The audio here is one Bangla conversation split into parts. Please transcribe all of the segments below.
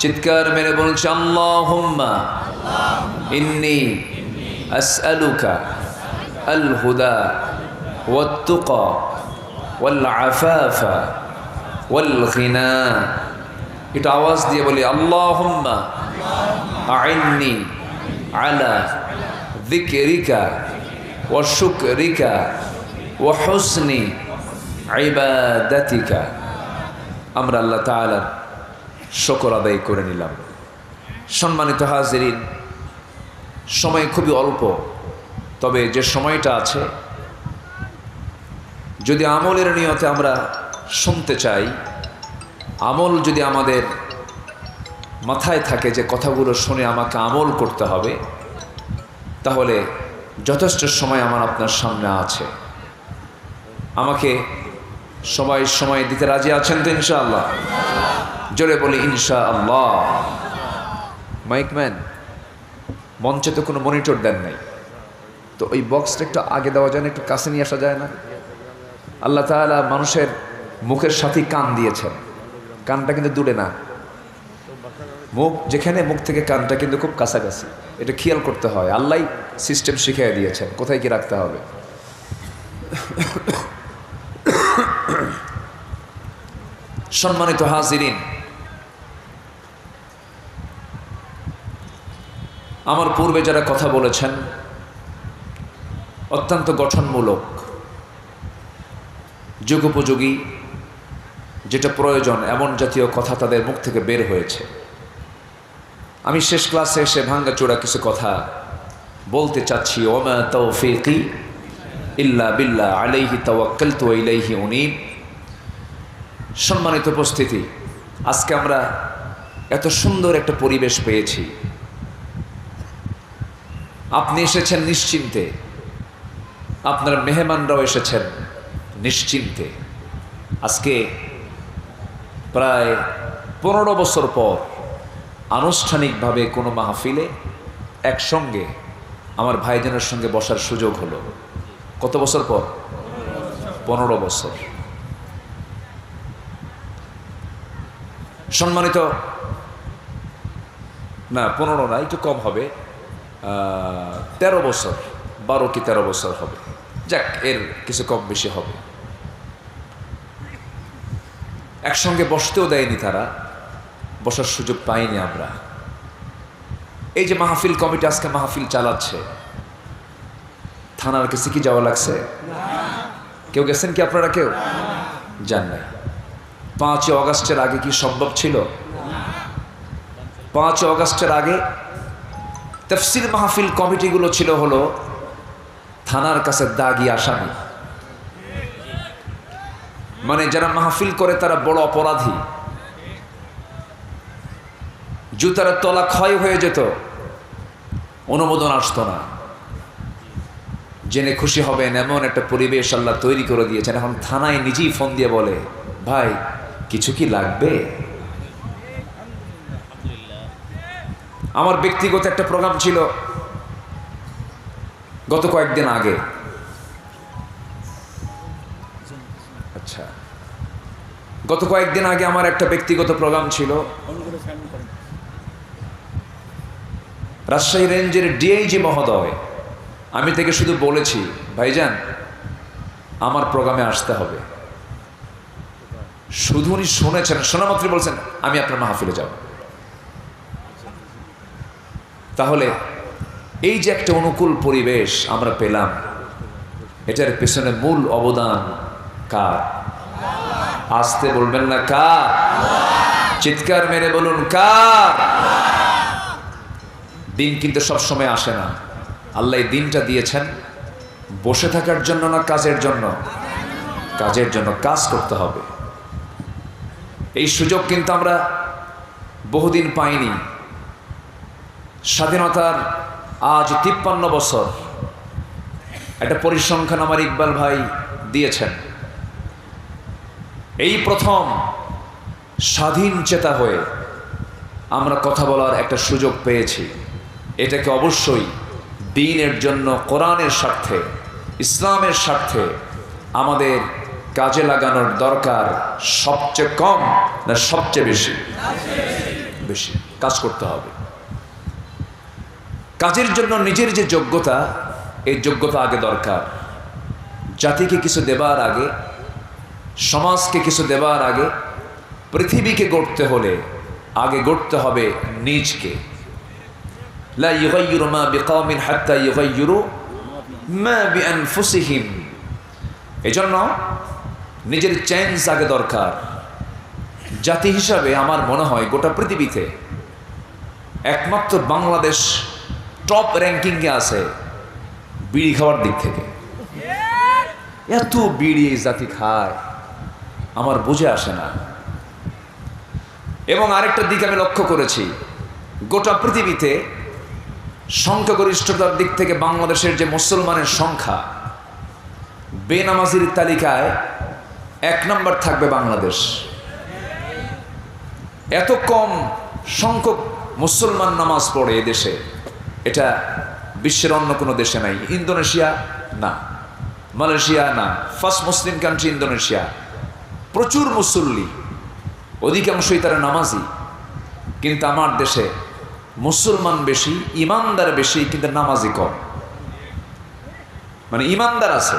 চিৎকার মেরে বলছে আল্লাহুম্মা ইন্নি আসআলুকা আল হুদা ওয়াত্তুকা ওয়াল আফাফা ওয়াল গিনা এটা আওয়াজ দিয়ে বলি আল্লাহুম্মা আইন্নি আলা যিকরিকা ওয়া শুকরিকা ওয়া হুসনি ইবাদাতিকা আমরা আল্লাহ তাআলার শকর আদায় করে নিলাম। সম্মানিত হাজিরিন, সময় খুবই অল্প, তবে যে সময়টা আছে, যদি আমলের নিয়তে আমরা শুনতে চাই, আমল যদি আমাদের মাথায় থাকে যে কথাগুলো শুনে আমাকে আমল করতে হবে, তাহলে যথেষ্ট সময় আমার আপনার সামনে আছে। আমাকে সবাই সময় দিতে রাজি আছেন তো ইনশাআল্লাহ? জোরে বলি ইনশা আল্লাহ মাইকম্যান মঞ্চে তো কোনো মনিটর দেন নাই। তো ওই বক্সটা একটু আগে দেওয়া যায় না, একটু কাছে নিয়ে আসা যায় না? আল্লাহ তাআলা মানুষের মুখের সাথেই কান দিয়েছেন। কানটা কিন্তু দূরে না। মুখ যেখানে মুখ থেকে কানটা কিন্তু খুব কাছাকাছি। এটা খেয়াল করতে হয়। আল্লাহ সিস্টেম শিখিয়ে দিয়েছেন, কোথায় কি রাখতে হবে। সম্মানিত হাজিরিন আমার পূর্বে যারা কথা বলেছেন, অত্যন্ত গঠনমূলক, যুগোপযোগী, যেটা প্রয়োজন এমন জাতীয় কথা তাদের মুখ থেকে বের হয়েছে। আমি শেষ ক্লাসে এসে ভাঙ্গাচোড়া কিছু কথা বলতে চাচ্ছি। ওমা তৌফিকি ইল্লা বিল্লা আলাইহি তাওয়াক্কালতু ওয়া ইলাইহি উনীব। সম্মানিত উপস্থিতি, আজকে আমরা এত সুন্দর একটা পরিবেশ পেয়েছি। আপনি এসেছেন নিশ্চিন্তে। আপনার মেহমানরাও এসেছেন নিশ্চিন্তে। আজকে প্রায় পনেরো বছর পর আনুষ্ঠানিকভাবে কোনো মাহফিলে একসঙ্গে আমার ভাইজানের সঙ্গে বসার সুযোগ হলো। কত বছর পর? পনেরো বছর। সম্মানিত, না, পনেরো না, একটু কম হবে। তেরো বছর, বারো কি তেরো বছর হবে। যাক, এর কিছু কম বেশি হবে। একসঙ্গে বসতেও দেয়নি তারা, বসার সুযোগ পাইনি আমরা। এই যে মাহফিল কমিটি আজকে মাহফিল চালাচ্ছে, থানার কাছে কি যাওয়া লাগছে? কেউ গেছেন কি আপনারা কেউ? যান নাই। পাঁচই অগাস্টের আগে কি সম্ভব ছিল? পাঁচই অগাস্টের আগে তফসিল মাহফিল কমিটিগুলো ছিল হলো থানার কাছে দাগি আসামি। মানে যারা মাহফিল করে তারা বড় অপরাধী। জুতার তলা ক্ষয় হয়ে যেত, অনুমোদন আসতো না। জেনে খুশি হবেন, এমন একটা পরিবেশ আল্লাহ তৈরি করে দিয়েছেন। এখন থানায় নিজেই ফোন দিয়ে বলে, ভাই, কিছু কি লাগবে? আমার ব্যক্তিগত একটা প্রোগ্রাম ছিল গত কয়েকদিন আগে। আচ্ছা। গত কয়েকদিন আগে আমার একটা ব্যক্তিগত প্রোগ্রাম ছিল। রাজশাহী রেঞ্জের ডিআইজি মহোদয়, আমি থেকে শুধু বলেছি, ভাইজান, আমার প্রোগ্রামে আসতে হবে। শুধু উনি শুনেছেন, শোনা মাত্র বলছেন, আমি আপনার মাহফিলে যাব। তাহলে এই যে একটা অনুকূল পরিবেশ আমরা পেলাম, এটার পেছনে মূল অবদান কার? আসতে বলবেন না কার? চিৎকার মেরে বলুন কার? দিন কিন্তু সবসময় আসে না। আল্লাহ দিনটা দিয়েছেন বসে থাকার জন্য না কাজের জন্য? কাজের জন্য কাজ করতে হবে। এই সুযোগ কিন্তু আমরা বহুদিন পাইনি। স্বাধীনতার আজ তিপ্পান্ন বছর একটা পরিসংখ্যান আমার ইকবাল ভাই দিয়েছেন। এই প্রথম স্বাধীন চেতা হয়ে আমরা কথা বলার একটা সুযোগ পেয়েছি। এটাকে অবশ্যই দিনের জন্য, কোরআনের স্বার্থে, ইসলামের স্বার্থে আমাদের কাজে লাগানোর দরকার সবচেয়ে কম না সবচেয়ে বেশি? বেশি। কাজ করতে হবে। কাজের জন্য নিজের যে যোগ্যতা, এই যোগ্যতা আগে দরকার। জাতিকে কিছু দেবার আগে, সমাজকে কিছু দেবার আগে, পৃথিবীকে গড়তে হলে আগে গড়তে হবে নিজকে। লা এজন্য নিজের চেঞ্জ আগে দরকার। জাতি হিসাবে আমার মনে হয় গোটা পৃথিবীতে একমাত্র বাংলাদেশ টপ র্যাঙ্কিংয়ে আছে বিড়ি খাওয়ার দিক থেকে। এত বিড়ি এই জাতি খায়, আমার বুঝে আসে না। এবং আরেকটা দিক আমি লক্ষ্য করেছি, গোটা পৃথিবীতে সংখ্যাগরিষ্ঠতার দিক থেকে বাংলাদেশের যে মুসলমানের সংখ্যা, বেনামাজির তালিকায় এক নম্বর থাকবে বাংলাদেশ। এত কম সংখ্যক মুসলমান নামাজ পড়ে এ দেশে। এটা বিশ্বের অন্য কোনো দেশে নাই। ইন্দোনেশিয়া, না। মালয়েশিয়া, না। First Muslim country Indonesia. প্রচুর মুসল্লি। অধিকাংশই তারা নামাজি। কিন্তু আমার দেশে মুসলমান বেশি, ইমানদার বেশি, কিন্তু নামাজি কম। মানে ইমানদার আছে।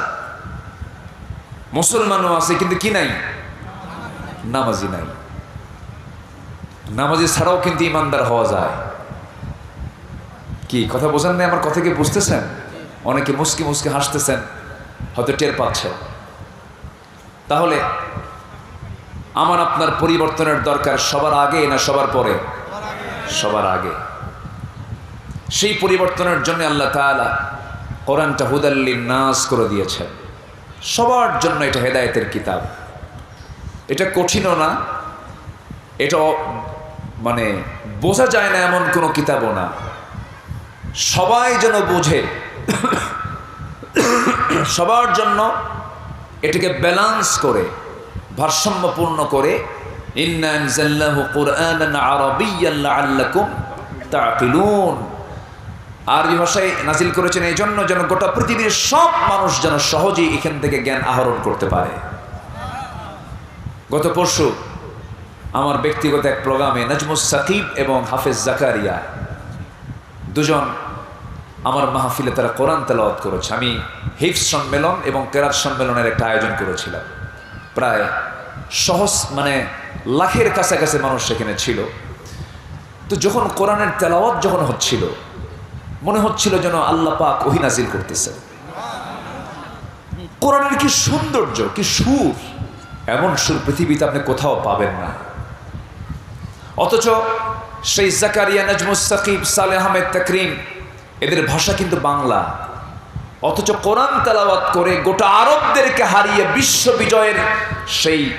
মুসলমানও আছে, কিন্তু কি নাই? নামাজি নাই। নামাজি ছাড়াও কিন্তু ইমানদার হওয়া যায়। কি, কথা বোঝেন না আমার কথা কি বুঝতেছেন? অনেকে মুসকি মুসকি হাসতেছেন, হয়তো টের পাচ্ছে তাহলে, আমার আপনার পরিবর্তনের দরকার সবার আগে না সবার পরে? সবার আগে। সেই পরিবর্তনের জন্য আল্লাহ তাআলা কোরআনটা হুদাল্লি নাস করে দিয়েছেন। সবার জন্য এটা হেদায়েতের কিতাব। এটা কঠিনও না, এটা মানে বোঝা যায় না এমন কোনো কিতাবও না। সবাই যেন বোঝে। সবার জন্য এটাকে ব্যালান্স করে, ভারসাম্যপূর্ণ করে আরবি ভাষায় নাজিল করেছেন এই জন্য যেন গোটা পৃথিবীর সব মানুষ যেন সহজেই এখান থেকে জ্ঞান আহরণ করতে পারে। গত পরশু আমার ব্যক্তিগত এক প্রোগ্রামে নাজমুস সাকিব এবং হাফেজ জাকারিয়া দুজন আমার মাহফিলে তারা কোরআন তেলাওয়াত করেছে। আমি হিফস সম্মেলন এবং কেরাত সম্মেলনের একটা আয়োজন করেছিলাম। প্রায় সহজ মানে লাখের কাছাকাছি মানুষ সেখানে ছিল। তো যখন কোরআনের তেলাওয়াত যখন হচ্ছিল, মনে হচ্ছিল যেন আল্লাহ পাক ওহিনাজিল করতেছে। কোরআনের কি সৌন্দর্য, কি সুর? এমন সুর পৃথিবীতে আপনি কোথাও পাবেন না। অথচ সেই জাকারিয়া নাজমুস সাকিব সালে আহমেদ তাকরিম, এদের ভাষা কিন্তু বাংলা। অথচ কোরআন তেলাওয়াত করে গোটা আরবদেরকে হারিয়ে বিশ্ব বিজয়ের সেই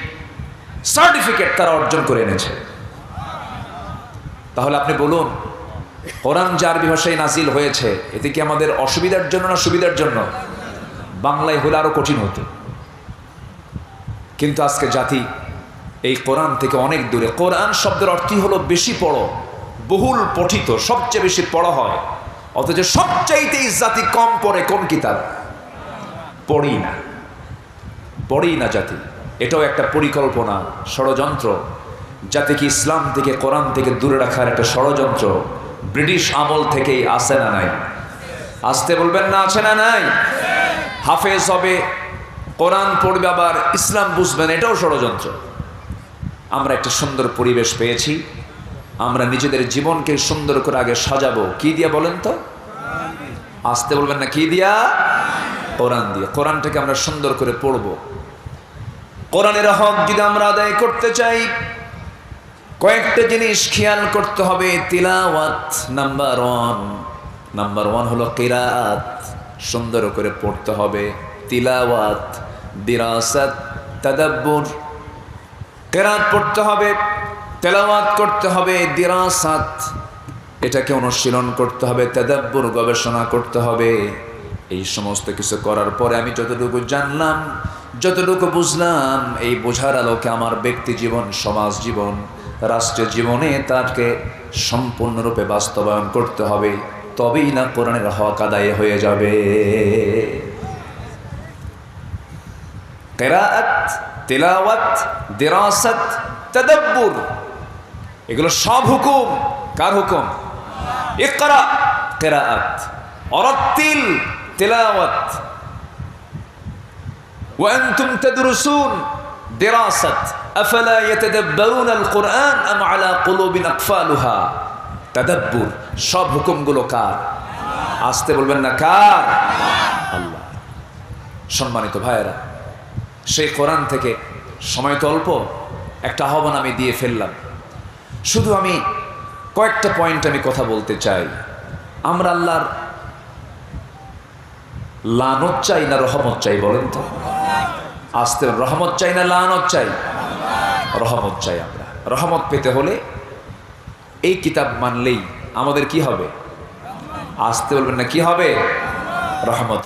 সার্টিফিকেট তারা অর্জন করে এনেছে। তাহলে আপনি বলুন, কোরআন যে আরবি ভাষায় নাজিল হয়েছে, এতে কি আমাদের অসুবিধার জন্য না সুবিধার জন্য? বাংলায় হলে আরও কঠিন হতো। কিন্তু আজকে জাতি এই কোরআন থেকে অনেক দূরে। কোরআন শব্দের অর্থই হলো বেশি পড়ো, বহুল পঠিত, সবচেয়ে বেশি পড়া হয়। অথচ সবচাইতে জাতি কম পড়ে কোন কিতাব? পড়ি না। পড়ি না জাতি। এটাও একটা পরিকল্পনা, ষড়যন্ত্র। জাতিকে ইসলাম থেকে, কোরআন থেকে দূরে রাখার একটা ষড়যন্ত্র ব্রিটিশ আমল থেকেই আসে না নাই? আসতে বলবেন না, আছে না নাই? হাফেজ হবে, কোরআন পড়বে আবার, ইসলাম বুঝবেন, এটাও ষড়যন্ত্র। আমরা একটা সুন্দর পরিবেশ পেয়েছি। আমরা নিজেদের জীবনকে সুন্দর করে আগে সাজাবো। কি দিয়া বলেন তো? আসতে বলবেন না, কি দিয়া? কোরআন দিয়ে। কোরআনটাকে আমরা সুন্দর করে পড়ব। কোরআনের হক যদি আমরা আদায় করতে চাই, কয়েকটা জিনিস খেয়াল করতে হবে। তিলাওয়াত নাম্বার ওয়ান। নাম্বার ওয়ান হলো কিরাত। সুন্দর করে পড়তে হবে। তিলাওয়াত, দিরাসাত, তাদাব্বুর। কেরাত পড়তে হবে, তেলাওয়াত করতে হবে, দিরাসাত, এটাকে অনুশীলন করতে হবে, তেদাব্বুর গবেষণা করতে হবে। এই সমস্ত কিছু করার পরে আমি যতটুকু জানলাম, যতটুকু বুঝলাম, এই বোঝার আলোকে আমার ব্যক্তি জীবন, সমাজ জীবন রাষ্ট্রীয় জীবনে তাকে সম্পূর্ণরূপে বাস্তবায়ন করতে হবে, তবেই না কোরআনের হক আদায় হয়ে যাবে। কেরাত তেলাওয়াত দেরাসাত তদব্বুর এগুলো সব হুকুম কার হুকুম ইকরা কেরাআত অরত্তিল তেলাওয়াত وأنتم تدرسون دراسة أفلا يتدبرون القرآن أم على قلوب أقفالها تدبر সব হুকুমগুলো কার আসতে বলবেন না কার আল্লাহ সম্মানিত ভাইয়েরা সেই কোরআন থেকে সময় তো অল্প, একটা আহ্বান আমি দিয়ে ফেললাম। শুধু আমি কয়েকটা পয়েন্ট আমি কথা বলতে চাই। আমরা আল্লাহর লানত চাই না রহমত চাই বলেন তো? আসতে রহমত চাই না লানত চাই? রহমত চাই আমরা। রহমত পেতে হলে এই কিতাব মানলেই আমাদের কি হবে? আসতে বলবেন না, কি হবে? রহমত।